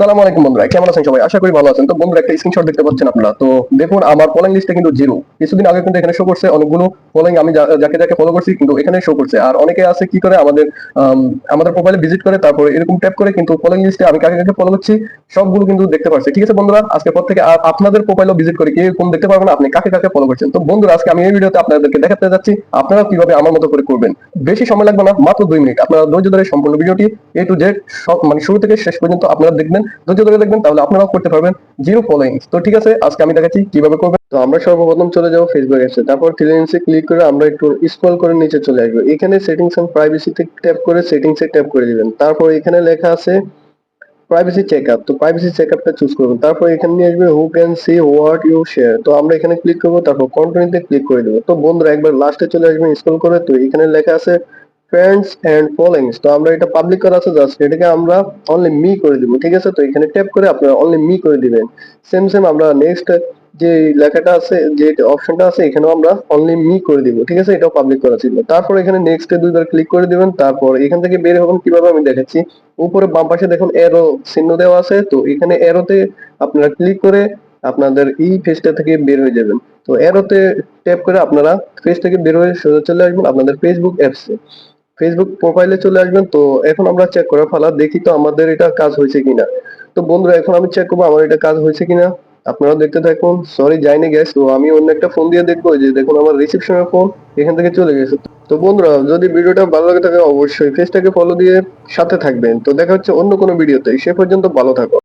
সালাম আলাইকুম বন্ধুরা, কেমন আছেন সবাই? আশা করি ভালো আছেন। তো বন্ধুরা, একটা স্ক্রিনশট দেখতে পাচ্ছেন আপনারা। তো দেখুন, আমার ফলোইং লিস্টে কিন্তু জিরো কিছুদিন আগে কিন্তু এখানে শো করছে অনেকগুলো ফলোইং আমি যাকে যাকে ফলো করছি কিন্তু এখানে শো করছে। আর অনেকে আছে কি করে আমাদের আমাদের প্রোফাইলে ভিজিট করে, তারপরে এরকম ট্যাপ করে কিন্তু ফলোইং লিস্টে আমি কাকে কাকে ফলো করছি, সবগুলো কিন্তু দেখতে পারছে। ঠিক আছে বন্ধুরা, আজকে পর থেকে আর আপনাদের প্রোফাইলও ভিজিট করে কি কোন দেখতে পারবেন আপনি কাকে কাকে ফলো করছেন। তো বন্ধুরা, আজকে আমি এই ভিডিওতে আপনাদেরকে দেখাতে যাচ্ছি, আপনারা কীভাবে আমার মতো করে করবেন। বেশি সময় লাগবে না, মাত্র দুই মিনিট। আপনারা ধৈর্য ধরে সম্পূর্ণ ভিডিওটি এ টু জেড মানে শুরু থেকে শেষ পর্যন্ত আপনারা দেখবেন। ধৈর্য ধরে দেখবেন, তাহলে আপনারাও করতে পারবেন জিরো ফলোইং তো ঠিক আছে, আজকে আমি দেখাচ্ছি কীভাবে করবেন। তো আমরা সর্বপ্রথম চলে যাব ফেসবুক অ্যাপসে তারপর ফ্রিল্যান্সে ক্লিক করে আমরা একটু স্ক্রল করে নিচে চলে আসব। এখানে সেটিংস এন্ড প্রাইভেসিতে ট্যাপ করে সেটিংসে ট্যাপ করে দিবেন। তারপর এখানে লেখা আছে প্রাইভেসি চেকআপ তো প্রাইভেসি চেকআপটা চুজ করবেন তারপর এখানে নিয়ে আসবে who can see what you share তো আমরা এখানে ক্লিক করব, তারপর কন্টিনিউতে ক্লিক করে দেবো। তো বন্ধুরা, একবার লাস্টে চলে আসবেন স্ক্রল করে। তো এখানে লেখা আছে ফ্রেন্ডস এন্ড ফলোইংস তো আমরা এটা পাবলিক করা আছে জাস্ট এটাকে আমরা অনলি মি করে দিব, ঠিক আছে? তো এখানে ট্যাপ করে আপনারা অনলি মি করে দিবেন। সেম সেম আমরা নেক্সট যে লেখাটা আছে, যে অপশনটা আছে, এখানেও আমরা অনলি মি করে দিব, ঠিক আছে? এটাও পাবলিক করা ছিল। তারপর এখানে নেক্সট দুইবার ক্লিক করে দিবেন। তারপর এখান থেকে বের হবেন কীভাবে আমি দেখাচ্ছি। উপরে বাম পাশে দেখুন এরো চিহ্ন দেওয়া আছে। তো এখানে এরোতে আপনারা ক্লিক করে আপনাদের এই পেজটা থেকে বের হয়ে যাবেন। তো এরোতে ট্যাপ করে আপনারা পেজ থেকে বের হয়ে সোজা চলে আসবেন আপনাদের ফেসবুক অ্যাপসে ফেসবুক প্রোফাইলে চলে আসবেন, তো এখন আমরা চেক করে ফেলা, দেখি তো আমাদের এটা কাজ হয়েছে কিনা। তো বন্ধুরা, এখন আমি চেক করব আমার এটা কাজ হয়েছে কিনা। আপনারা দেখতে থাকুন। সরি যাইনি গ্যাস তো আমি অন্য একটা ফোন দিয়ে দেখব যে দেখুন আমার রিসেপশনের ফোন এখান থেকে চলে গেছে। তো বন্ধুরা, যদি ভিডিওটা ভালো লাগে থাকে, অবশ্যই ফেসটাকে ফলো দিয়ে সাথে থাকবেন। তো দেখা হচ্ছে অন্য কোনো ভিডিওতে সে পর্যন্ত ভালো থাকো